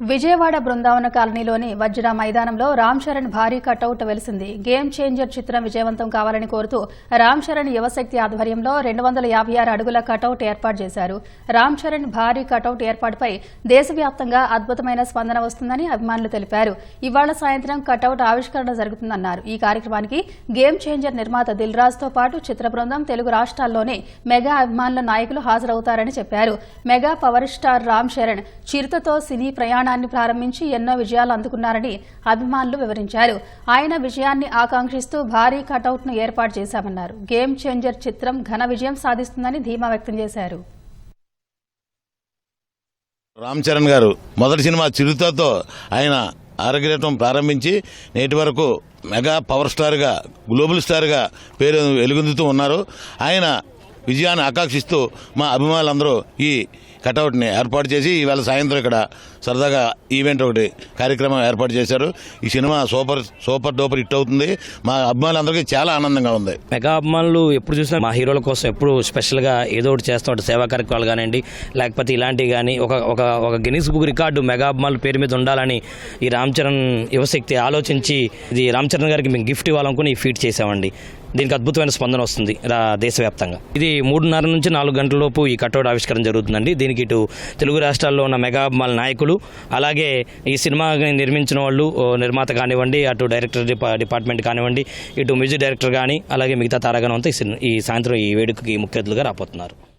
విజయవాడ బృందావన కాలనీలోని వజ్ర మైదానంలో రామ్ చరణ్ భారీ కటౌట్ వెలిసింది. గేమ్ చేంజర్ చిత్రం విజయవంతం కావాలని కోరుతూ రామ్ చరణ్ యువశక్తి ఆధ్వర్యంలో రెండు వందల యాభై ఆరు అడుగుల కటౌట్ ఏర్పాటు చేశారు. రామ్ చరణ్ భారీ కటౌట్ ఏర్పాటుపై దేశవ్యాప్తంగా అద్భుతమైన స్పందన వస్తుందని అభిమానులు తెలిపారు. ఇవాళ సాయంత్రం కటౌట్ ఆవిష్కరణ జరుగుతుందన్నారు. ఈ కార్యక్రమానికి గేమ్ చేంజర్ నిర్మాత దిల్తో పాటు చిత్ర బృందం తెలుగు రాష్ట్రాల్లోనే మెగా అభిమానుల నాయకులు హాజరవుతారని చెప్పారు. Mega power star Ram Charan చిరుతతో సినీ ప్రయాణాన్ని ప్రారంభించి ఎన్నో విజయాలు అందుకున్నారని అభిమానులు వివరించారు. ఆయన విజయాన్ని ఆకాంక్షిస్తూ భారీ కటౌట్ను ఏర్పాటు చేశామన్నారు. గేమ్ చేంజర్ చిత్రం ఘన విజయం సాధిస్తుందని ధీమా వ్యక్తం చేశారు. రామ్ చరణ్ గారు మొదటి సినిమా చిరుతతో ఆయన ఆరోగ్యం ప్రారంభించి నేటి వరకు మెగా పవర్ స్టార్గా గ్లోబల్ స్టార్గా పేరు వెలుగొందుతూ ఉన్నారు. ఆయన విజయాన్ని ఆకాంక్షిస్తూ మా అభిమానులందరూ ఈ కటౌట్ని ఏర్పాటు చేసి ఈవేళ సాయంత్రం ఇక్కడ సరదాగా ఈవెంట్ ఒకటి కార్యక్రమం ఏర్పాటు చేశారు. ఈ cinema super super duper hit అవుతుంది. మా అభిమానులందరికీ చాలా ఆనందంగా ఉంది. మెగా అభిమానులు ఎప్పుడు చూసినా మా హీరోల కోసం ఎప్పుడు స్పెషల్గా ఏదో ఒకటి చేస్తూ సేవా కార్యక్రమాలు కానివ్వండి లేకపోతే ఇలాంటివి కానీ ఒక ఒక ఒక గినీస్ బుక్ రికార్డు మెగా అభిమానుల పేరు మీద ఉండాలని ఈ రామ్ చరణ్ యువశక్తి ఆలోచించి ఇది రామ్ చరణ్ గారికి మేము గిఫ్ట్ ఇవ్వాలనుకుని ఈ ఫీట్ చేసామండి దీనికి అద్భుతమైన స్పందన వస్తుంది దేశవ్యాప్తంగా. ఇది మూడున్నర నుంచి నాలుగు గంటల లోపు ఈ కటౌట్ ఆవిష్కరణ జరుగుతుందండి. దీనికి ఇటు తెలుగు రాష్ట్రాల్లో ఉన్న మెగా అభిమానుల నాయకులు అలాగే ఈ సినిమా నిర్మించిన వాళ్ళు నిర్మాత కానివ్వండి అటు డైరెక్టర్ డిపా డిపార్ట్మెంట్ కానివ్వండి ఇటు మ్యూజిక్ డైరెక్టర్ కానీ అలాగే మిగతా తారాగణం అంతా ఈ సిన్- ఈ సాయంత్రం ఈ వేడుకకి ముఖ్య అతిథులుగా రాబోతున్నారు.